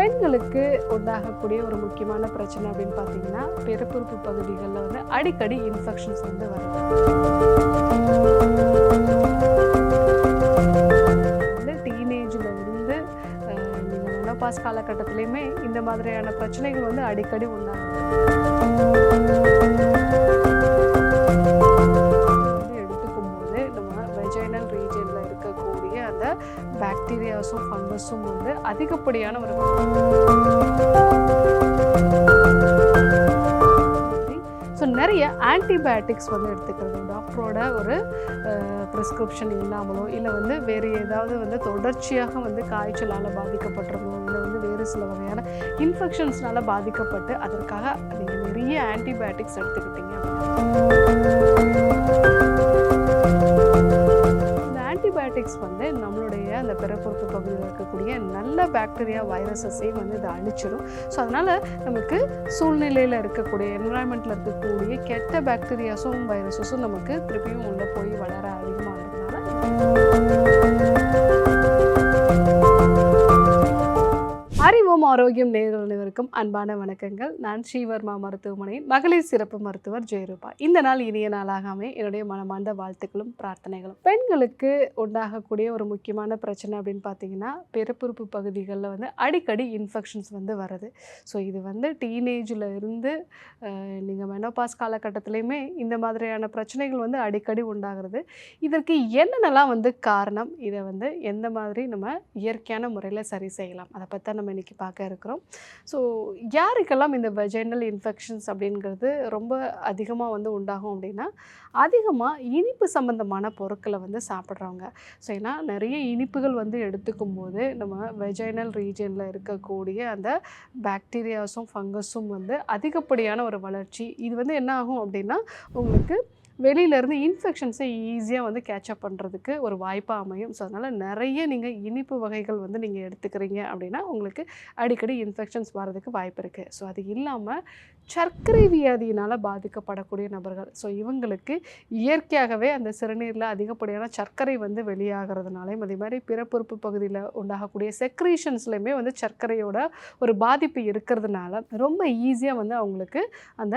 பெண்களுக்கு உண்டாகக்கூடிய ஒரு முக்கியமான பிரச்சனை அப்படின்னு பார்த்தீங்கன்னா பிறப்புறுப்பு பகுதிகளில் வந்து அடிக்கடி இன்ஃபெக்ஷன்ஸ் வந்து வருது. வந்து டீனேஜில் வந்து நீங்கள் மெனோபாஸ் காலகட்டத்துலேயுமே இந்த மாதிரியான பிரச்சனைகள் வந்து அடிக்கடி உண்டாகும் அதிகப்படியான ஒரு ஸோ நிறைய ஆன்டிபயோட்டிக்ஸ் வந்து எடுத்துக்கிறது. டாக்டரோட ஒரு ப்ரிஸ்கிரிப்ஷன் இல்லாமலோ இல்லை வந்து வேறு ஏதாவது வந்து தொடர்ச்சியாக வந்து காய்ச்சலால் பாதிக்கப்பட்டிருந்தோ இல்லை வந்து வேறு சில வகையான இன்ஃபெக்ஷன்ஸ்னால பாதிக்கப்பட்டு அதற்காக நீங்கள் நிறைய ஆன்டிபயோட்டிக்ஸ் எடுத்துக்கிட்டீங்க இந்த வந்து நம்மளுடைய அந்த பிறப்புறுப்பு பகுதியில் இருக்கக்கூடிய நல்ல பாக்டீரியா வைரஸஸையும் வந்து இதை அழிச்சிடும் ஸோ அதனால் நமக்கு சூழ்நிலையில் இருக்கக்கூடிய என்வரான்மெண்ட்டில் இருக்கக்கூடிய கெட்ட பாக்டீரியாஸும் வைரஸஸும் நமக்கு திருப்பியும் உள்ளே போய் வளர அதிகமாகிறதுனால அறிவோம் ஆரோக்கியம் நேர்கள் அனைவருக்கும் அன்பான வணக்கங்கள். நான் ஸ்ரீவர்மா மருத்துவமனையின் மகளிர் சிறப்பு மருத்துவர் ஜெயரூபா. இந்த நாள் இனிய நாளாகாமே என்னுடைய மனமார்ந்த வாழ்த்துக்களும் பிரார்த்தனைகளும். பெண்களுக்கு உண்டாகக்கூடிய ஒரு முக்கியமான பிரச்சனை அப்படின்னு பார்த்தீங்கன்னா பிறப்புறுப்பு பகுதிகளில் வந்து அடிக்கடி இன்ஃபெக்ஷன்ஸ் வந்து வருது ஸோ இது வந்து டீனேஜில் இருந்து நீங்கள் மெனோபாஸ் காலகட்டத்துலேயுமே இந்த மாதிரியான பிரச்சனைகள் வந்து அடிக்கடி உண்டாகிறது. இதற்கு என்னென்னலாம் வந்து காரணம்? இதை வந்து எந்த மாதிரி நம்ம இயற்கையான முறையில் சரி செய்யலாம்? அதை பற்றி நம்ம இன்னைக்கு பார்க்க இருக்கிறோம். ஸோ யாருக்கெல்லாம் இந்த வெஜைனல் இன்ஃபெக்ஷன்ஸ் அப்படிங்கிறது ரொம்ப அதிகமாக வந்து உண்டாகும் அப்படின்னா அதிகமாக இனிப்பு சம்மந்தமான பொருட்களை வந்து சாப்பிட்றவங்க. ஸோ ஏன்னா நிறைய இனிப்புகள் வந்து எடுத்துக்கும் போது நம்ம வெஜைனல் ரீஜனில் இருக்கக்கூடிய அந்த பாக்டீரியாஸும் ஃபங்கஸும் வந்து அதிகப்படியான ஒரு வளர்ச்சி இது வந்து என்ன ஆகும் அப்படின்னா உங்களுக்கு வெளியிலேருந்து இன்ஃபெக்ஷன்ஸை ஈஸியாக வந்து கேட்சப் பண்ணுறதுக்கு ஒரு வாய்ப்பாக அமையும். ஸோ அதனால் நிறைய நீங்கள் இனிப்பு வகைகள் வந்து நீங்கள் எடுத்துக்கிறீங்க அப்படின்னா உங்களுக்கு அடிக்கடி இன்ஃபெக்ஷன்ஸ் வர்றதுக்கு வாய்ப்பு இருக்குது ஸோ அது இல்லாமல் சர்க்கரை வியாதியினால் பாதிக்கப்படக்கூடிய நபர்கள் ஸோ இவங்களுக்கு இயற்கையாகவே அந்த சிறுநீரில் அதிகப்படியான சர்க்கரை வந்து வெளியாகிறதுனாலையும் அதே மாதிரி பிறப்புறுப்பு பகுதியில் உண்டாகக்கூடிய செக்ரீஷன்ஸ்லையுமே வந்து சர்க்கரையோட ஒரு பாதிப்பு இருக்கிறதுனால ரொம்ப ஈஸியாக வந்து அவங்களுக்கு அந்த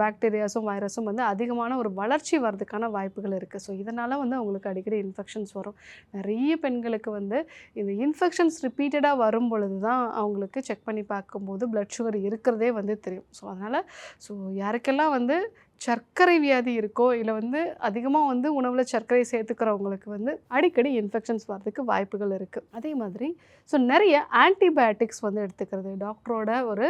பாக்டீரியாஸும் வைரஸும் வந்து அதிகமான ஒரு வளர்ச்சி வர்றதுக்கான வாய்ப்புகள் இருக்குது ஸோ இதனால் வந்து அவங்களுக்கு அடிக்கடி இன்ஃபெக்ஷன்ஸ் வரும். நிறைய பெண்களுக்கு வந்து இந்த இன்ஃபெக்ஷன்ஸ் ரிப்பீட்டடாக வரும் பொழுது தான் அவங்களுக்கு செக் பண்ணி பார்க்கும்போது ப்ளட் சுகர் இருக்கிறதே வந்து தெரியும். ஸோ அதனால் ஸோ யாருக்கெல்லாம் வந்து சர்க்கரை வியாதி இருக்கோ இல்லை வந்து அதிகமாக வந்து உணவில் சர்க்கரை சேர்த்துக்கிறவங்களுக்கு வந்து அடிக்கடி இன்ஃபெக்ஷன்ஸ் வர்றதுக்கு வாய்ப்புகள் இருக்குது அதே மாதிரி ஸோ நிறைய ஆன்டிபயோட்டிக்ஸ் வந்து எடுத்துக்கிறது. டாக்டரோட ஒரு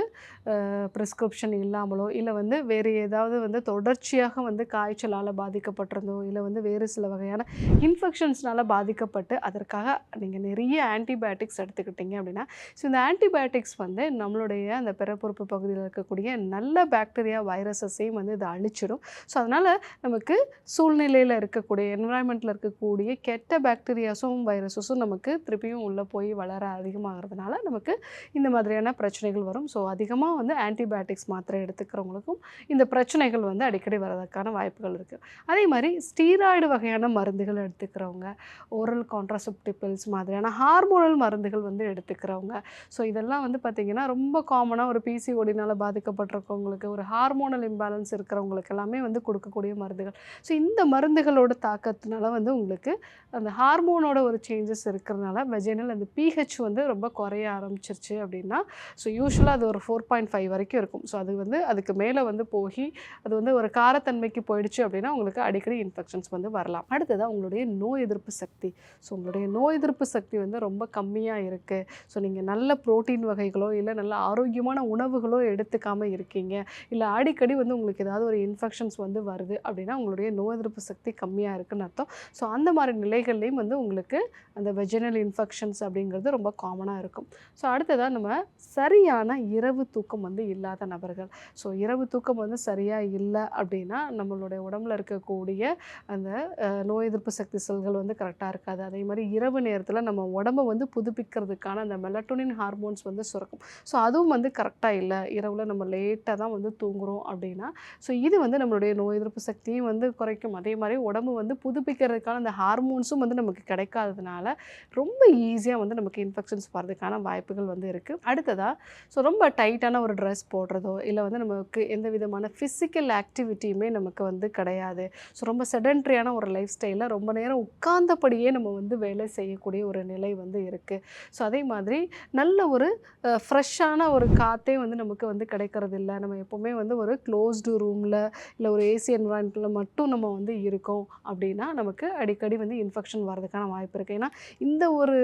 ப்ரிஸ்கிரிப்ஷன் இல்லாமலோ இல்லை வந்து வேறு ஏதாவது வந்து தொடர்ச்சியாக வந்து காய்ச்சலால் பாதிக்கப்பட்டிருந்தோ இல்லை வந்து வேறு சில வகையான இன்ஃபெக்ஷன்ஸ்னால் பாதிக்கப்பட்டு அதற்காக நீங்கள் நிறைய ஆன்டிபயோட்டிக்ஸ் எடுத்துக்கிட்டீங்க அப்படின்னா ஸோ இந்த ஆன்டிபயோட்டிக்ஸ் வந்து நம்மளுடைய அந்த பிறப்புறுப்பு பகுதியில் இருக்கக்கூடிய நல்ல பாக்டீரியா வைரஸஸையும் வந்து இதை பிடிச்சிடும். ஸோ அதனால் நமக்கு சூழ்நிலையில் இருக்கக்கூடிய என்வரான்மெண்ட்டில் இருக்கக்கூடிய கெட்ட பாக்டீரியாஸும் வைரஸஸும் நமக்கு திருப்பியும் உள்ளே போய் வளர அதிகமாகிறதுனால நமக்கு இந்த மாதிரியான பிரச்சனைகள் வரும். ஸோ அதிகமாக வந்து ஆன்டிபயோட்டிக்ஸ் மாத்திரை எடுத்துக்கிறவங்களுக்கும் இந்த பிரச்சனைகள் வந்து அடிக்கடி வர்றதுக்கான வாய்ப்புகள் இருக்குது அதே மாதிரி ஸ்டீராய்டு வகையான மருந்துகள் எடுத்துக்கிறவங்க ஓரல் கான்ட்ராசெப்டிவ் பில்ஸ் மாதிரியான ஹார்மோனல் மருந்துகள் வந்து எடுத்துக்கிறவங்க. ஸோ இதெல்லாம் வந்து பார்த்திங்கன்னா ரொம்ப காமனாக ஒரு பிசிஓடினால் பாதிக்கப்பட்டிருக்கவங்களுக்கு ஒரு ஹார்மோனல் இம்பேலன்ஸ் இருக்கிறவங்களுக்கு எல்லாமே வந்து கொடுக்கக்கூடிய மருந்துகள். ஸோ இந்த மருந்துகளோட தாக்கத்தினால வந்து உங்களுக்கு அந்த ஹார்மோனோட ஒரு சேஞ்சஸ் இருக்கிறதுனால வெஜைனல் அந்த பிஹெச் வந்து ரொம்ப குறைய ஆரம்பிச்சிருச்சு அப்படின்னா ஸோ யூஸ்வலாக அது ஒரு ஃபோர் பாயிண்ட் ஃபைவ் வரைக்கும் இருக்கும். ஸோ அது வந்து அதுக்கு மேலே வந்து போய் அது வந்து ஒரு காரத்தன்மைக்கு போயிடுச்சு அப்படின்னா உங்களுக்கு அடிக்கடி இன்ஃபெக்ஷன்ஸ் வந்து வரலாம். அடுத்ததாக உங்களுடைய நோய் எதிர்ப்பு சக்தி. ஸோ உங்களுடைய நோய் எதிர்ப்பு சக்தி வந்து ரொம்ப கம்மியாக இருக்குது ஸோ நீங்கள் நல்ல புரோட்டீன் வகைகளோ இல்லை நல்ல ஆரோக்கியமான உணவுகளோ எடுத்துக்காமல் இருக்கீங்க. இல்லை அடிக்கடி வந்து உங்களுக்கு ஏதாவது ஒரு இன்ஃபெக்ஷன்ஸ் வந்து வருது அப்படின்னா உங்களுடைய நோய் எதிர்ப்பு சக்தி கம்மியாக இருக்குன்னு அர்த்தம். ஸோ அந்த மாதிரி நிலைகள்லேயும் வந்து உங்களுக்கு அந்த வெஜினல் இன்ஃபெக்ஷன்ஸ் அப்படிங்கிறது ரொம்ப காமனாக இருக்கும். ஸோ அடுத்ததாக நம்ம சரியான இரவு தூக்கம் வந்து இல்லாத நபர்கள். ஸோ இரவு தூக்கம் வந்து சரியாக இல்லை அப்படின்னா நம்மளுடைய உடம்புல இருக்கக்கூடிய அந்த நோய் எதிர்ப்பு சக்தி செல்கள் வந்து கரெக்டாக இருக்காது. அதே மாதிரி இரவு நேரத்தில் நம்ம உடம்பை வந்து புதுப்பிக்கிறதுக்கான அந்த மெலட்டோனின் ஹார்மோன்ஸ் வந்து சுரக்கும். ஸோ அதுவும் வந்து கரெக்டாக இல்லை. இரவில் நம்ம லேட்டாக தான் வந்து தூங்குகிறோம் அப்படின்னா ஸோ இது வந்து நம்மளுடைய நோய் எதிர்ப்பு சக்தியும் வந்து குறைக்கும். அதே மாதிரி உடம்பு வந்து புதுப்பிக்கிறதுக்கான அந்த ஹார்மோன்ஸும் வந்து நமக்கு கிடைக்காததுனால ரொம்ப ஈஸியாக வந்து நமக்கு இன்ஃபெக்ஷன்ஸ் வரதுக்கான வாய்ப்புகள் வந்து இருக்குது அடுத்ததாக ஸோ ரொம்ப டைட்டான ஒரு ட்ரெஸ் போடுறதோ இல்லை வந்து நமக்கு எந்த விதமான ஃபிசிக்கல் ஆக்டிவிட்டியுமே நமக்கு வந்து கிடையாது. ஸோ ரொம்ப செடன்ட்ரியான ஒரு லைஃப் ஸ்டைலில் ரொம்ப நேரம் உட்கார்ந்தபடியே நம்ம வந்து வேலை செய்யக்கூடிய ஒரு நிலை வந்து இருக்குது ஸோ அதே மாதிரி நல்ல ஒரு ஃப்ரெஷ்ஷான ஒரு காற்றே வந்து நமக்கு வந்து கிடைக்கிறது இல்லை நம்ம எப்போவுமே வந்து ஒரு க்ளோஸ்டு ரூமில் இல்லை ஒரு ஏசி என்வரான்மெண்ட்டில் மட்டும் நம்ம வந்து இருக்கோம் அப்படின்னா நமக்கு அடிக்கடி வந்து இன்ஃபெக்ஷன் வரதுக்கான வாய்ப்பு இருக்குது ஏன்னா இந்த ஒரு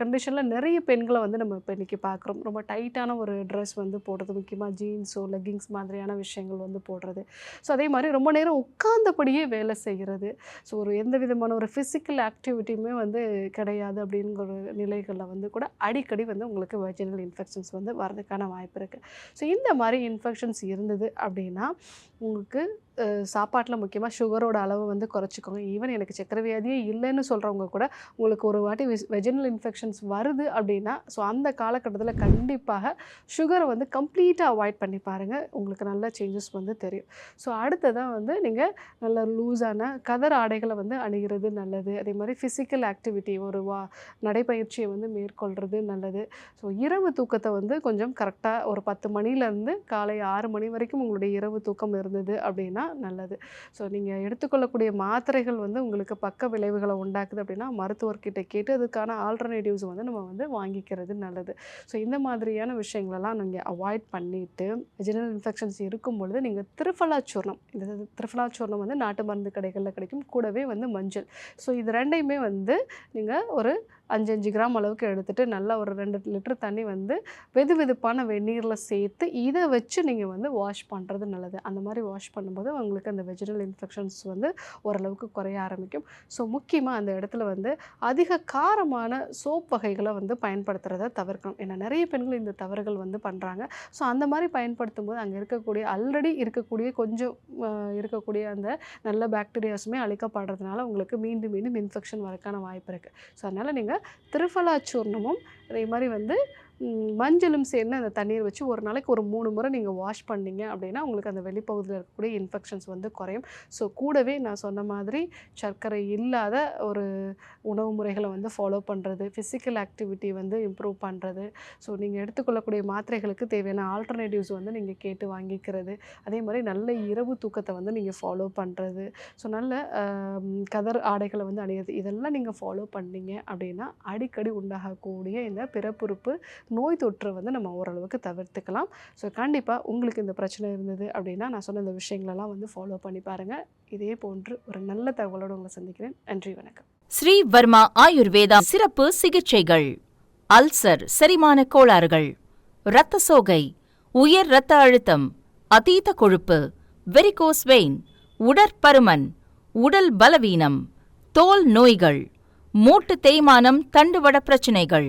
கண்டிஷனில் நிறைய பெண்களை வந்து நம்ம இப்போ இன்றைக்கி பார்க்குறோம் ரொம்ப டைட்டான ஒரு ட்ரெஸ் வந்து போடுறது முக்கியமாக ஜீன்ஸோ லெக்கிங்ஸ் மாதிரியான விஷயங்கள் வந்து போடுறது. ஸோ அதே மாதிரி ரொம்ப நேரம் உட்கார்ந்தபடியே வேலை செய்கிறது ஸோ ஒரு எந்த விதமான ஒரு ஃபிசிக்கல் ஆக்டிவிட்டியுமே வந்து கிடையாது அப்படிங்கிற ஒரு நிலைகளில் வந்து கூட அடிக்கடி வந்து உங்களுக்கு வெஜினல் இன்ஃபெக்ஷன்ஸ் வந்து வரதுக்கான வாய்ப்பு இருக்குது ஸோ இந்த மாதிரி இன்ஃபெக்ஷன்ஸ் இருந்தது அப்படின்னா உங்களுக்கு சாப்பாட்டில் முக்கியமாக சுகரோட அளவு வந்து குறைச்சிக்கோங்க. ஈவன் எனக்கு சக்கரை வியாதியே இல்லைன்னு சொல்கிறவங்க கூட உங்களுக்கு ஒரு வாட்டி வெஜினல் இன்ஃபெக்ஷன்ஸ் வருது அப்படின்னா ஸோ அந்த காலகட்டத்தில் கண்டிப்பாக சுகரை வந்து கம்ப்ளீட்டாக அவாய்ட் பண்ணி பாருங்கள் உங்களுக்கு நல்ல சேஞ்சஸ் வந்து தெரியும். ஸோ அடுத்ததாக வந்து நீங்கள் நல்ல லூஸான கதர் ஆடைகளை வந்து அணிகிறது நல்லது. அதே மாதிரி ஃபிசிக்கல் ஆக்டிவிட்டி ஒரு வா நடைப்பயிற்சியை வந்து மேற்கொள்கிறது நல்லது. ஸோ இரவு தூக்கத்தை வந்து கொஞ்சம் கரெக்டாக ஒரு பத்து மணிலேருந்து காலை ஆறு மணி வரைக்கும் உங்களுடைய இரவு தூக்கம் இருந்தது அப்படின்னா நல்லது. ஸோ நீங்கள் எடுத்துக்கொள்ளக்கூடிய மாத்திரைகள் வந்து உங்களுக்கு பக்க விளைவுகளை உண்டாக்குது அப்படின்னா மருத்துவர்கிட்ட கேட்டு அதுக்கான ஆல்டர்னேட்டிவ்ஸ் வந்து நம்ம வந்து வாங்கிக்கிறது நல்லது. ஸோ இந்த மாதிரியான விஷயங்களெல்லாம் நீங்கள் அவாய்ட் பண்ணிவிட்டு ஜெனரல் இன்ஃபெக்ஷன்ஸ் இருக்கும் பொழுது நீங்கள் திருஃபலாச்சூர்ணம் இந்த திருஃபலாச்சூர்ணம் வந்து நாட்டு மருந்து கடைகளில் கிடைக்கும். கூடவே வந்து மஞ்சள். ஸோ இது ரெண்டையுமே வந்து நீங்கள் ஒரு அஞ்சு அஞ்சு கிராம் அளவுக்கு எடுத்துகிட்டு நல்லா ஒரு ரெண்டு லிட்டர் தண்ணி வந்து வெது வெதுப்பான வெந்நீரில் சேர்த்து இதை வச்சு நீங்கள் வந்து வாஷ் பண்ணுறது நல்லது. அந்த மாதிரி வாஷ் பண்ணும்போது உங்களுக்கு அந்த வெஜிடல் இன்ஃபெக்ஷன்ஸ் வந்து ஓரளவுக்கு குறைய ஆரம்பிக்கும். ஸோ முக்கியமாக அந்த இடத்துல வந்து அதிக காரமான சோப் வகைகளை வந்து பயன்படுத்துகிறத தவிர்க்கணும். ஏன்னா நிறைய பெண்கள் இந்த தவறுகள் வந்து பண்ணுறாங்க ஸோ அந்த மாதிரி பயன்படுத்தும் போது அங்கே இருக்கக்கூடிய ஆல்ரெடி இருக்கக்கூடிய கொஞ்சம் இருக்கக்கூடிய அந்த நல்ல பாக்டீரியாஸுமே அழிக்கப்படுறதுனால உங்களுக்கு மீண்டும் மீண்டும் இன்ஃபெக்ஷன் வரக்கான வாய்ப்பு இருக்குது ஸோ அதனால் நீங்கள் திருஃபலாச்சூர்ணமும் அதே மாதிரி வந்து மஞ்சளும் சேர்ந்து அந்த தண்ணீர் வச்சு ஒரு நாளைக்கு ஒரு மூணு முறை நீங்கள் வாஷ் பண்ணீங்க அப்படின்னா உங்களுக்கு அந்த வெளிப்பகுதியில் இருக்கக்கூடிய இன்ஃபெக்ஷன்ஸ் வந்து குறையும். ஸோ கூடவே நான் சொன்ன மாதிரி சர்க்கரை இல்லாத ஒரு உணவு முறைகளை வந்து ஃபாலோ பண்ணுறது ஃபிசிக்கல் ஆக்டிவிட்டி வந்து இம்ப்ரூவ் பண்ணுறது ஸோ நீங்கள் எடுத்துக்கொள்ளக்கூடிய மாத்திரைகளுக்கு தேவையான ஆல்டர்னேட்டிவ்ஸ் வந்து நீங்கள் கேட்டு வாங்கிக்கிறது. அதே மாதிரி நல்ல இரவு தூக்கத்தை வந்து நீங்கள் ஃபாலோ பண்ணுறது ஸோ நல்ல கதர் ஆடைகளை வந்து அணியிறது. இதெல்லாம் நீங்கள் ஃபாலோ பண்ணீங்க அப்படின்னா அடிக்கடி உண்டாகக்கூடிய இந்த பிறப்புறுப்பு நோய் தொற்று வந்து நம்ம ஓரளவுக்கு தவிர்த்துக்கலாம். ஸோ கண்டிப்பாக உங்களுக்கு இந்த பிரச்சனை இருந்தது அப்படின்னா நான் சொன்ன இந்த விஷயங்களெல்லாம் வந்து ஃபாலோ பண்ணி பாருங்கள் இதே போன்று ஒரு நல்ல தகவலோடு உங்களை சந்திக்கிறேன். நன்றி வணக்கம். ஸ்ரீ வர்மா ஆயுர்வேதா சிறப்பு சிகிச்சைகள். அல்சர் செரிமான கோளாறுகள். இரத்த சோகை உயர் இரத்த அழுத்தம் அதீத கொழுப்பு வெரிகோஸ் வெயின் உடற்பருமன் உடல் பலவீனம் தோல் நோய்கள் மூட்டு தேய்மானம் தண்டுவட பிரச்சினைகள்.